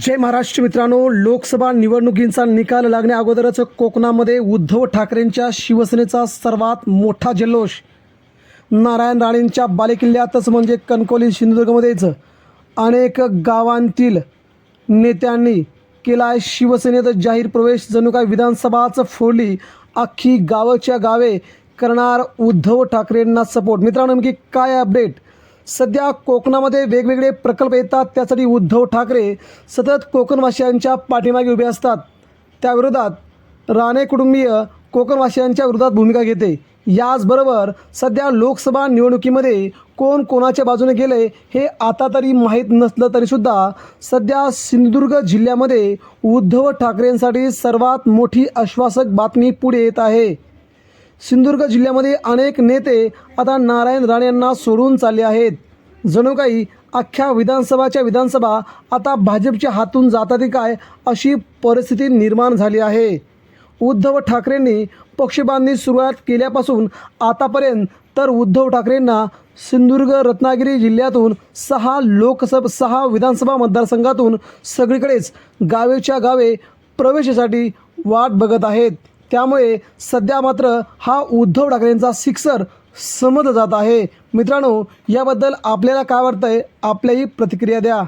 जय महाराष्ट्र मित्रांनो लोकसभा निवडणुकींचा निकाल लागण्या अगोदरच कोकणामध्ये उद्धव ठाकरेंच्या शिवसेनेचा सर्वात मोठा जल्लोष. नारायण राणेंच्या बालेकिल्ल्यातच म्हणजे कणकोली सिंधुदुर्गमध्येच अनेक गावांतील नेत्यांनी केला आहे शिवसेनेत जाहीर प्रवेश. जणू काय विधानसभाच फोडली अख्खी गावच्या गावे. करणार उद्धव ठाकरेंना सपोर्ट मित्रांनो नेमकी काय अपडेट सध्या कोकणामध्ये वेगवेगळे प्रकल्प येतात त्यासाठी उद्धव ठाकरे सतत कोकणवासियांच्या पाठीमागे उभे असतात. त्याविरोधात राणे कुटुंबीय कोकणवासियांच्या विरोधात भूमिका घेते. याचबरोबर सध्या लोकसभा निवडणुकीमध्ये कोण कोणाच्या बाजूने गेले हे आता तरी माहीत नसलं तरीसुद्धा सध्या सिंधुदुर्ग जिल्ह्यामध्ये उद्धव ठाकरेंसाठी सर्वात मोठी आश्वासक बातमी पुढे येत आहे. सिंधुदुर्ग जिल्ह्यामध्ये अनेक नेते आता नारायण राणे यांना सोडून चालले आहेत. जणू काही अख्ख्या विधानसभाच्या विधानसभा आता भाजपच्या हातून जातात काय अशी परिस्थिती निर्माण झाली आहे. उद्धव ठाकरेंनी पक्षबांधणी सुरुवात केल्यापासून आतापर्यंत तर उद्धव ठाकरेंना सिंधुदुर्ग रत्नागिरी जिल्ह्यातून सहा लोकसभा सहा विधानसभा मतदारसंघातून सगळीकडेच गावेच्या गावे प्रवेशासाठी वाट बघत आहेत. त्यामुळे सध्या मात्र हा उद्धव ठाकरेंचा सिक्सर समज जात आहे. मित्रांनो याबद्दल आपल्याला काय वाटतंय? आपल्याही प्रतिक्रिया द्या.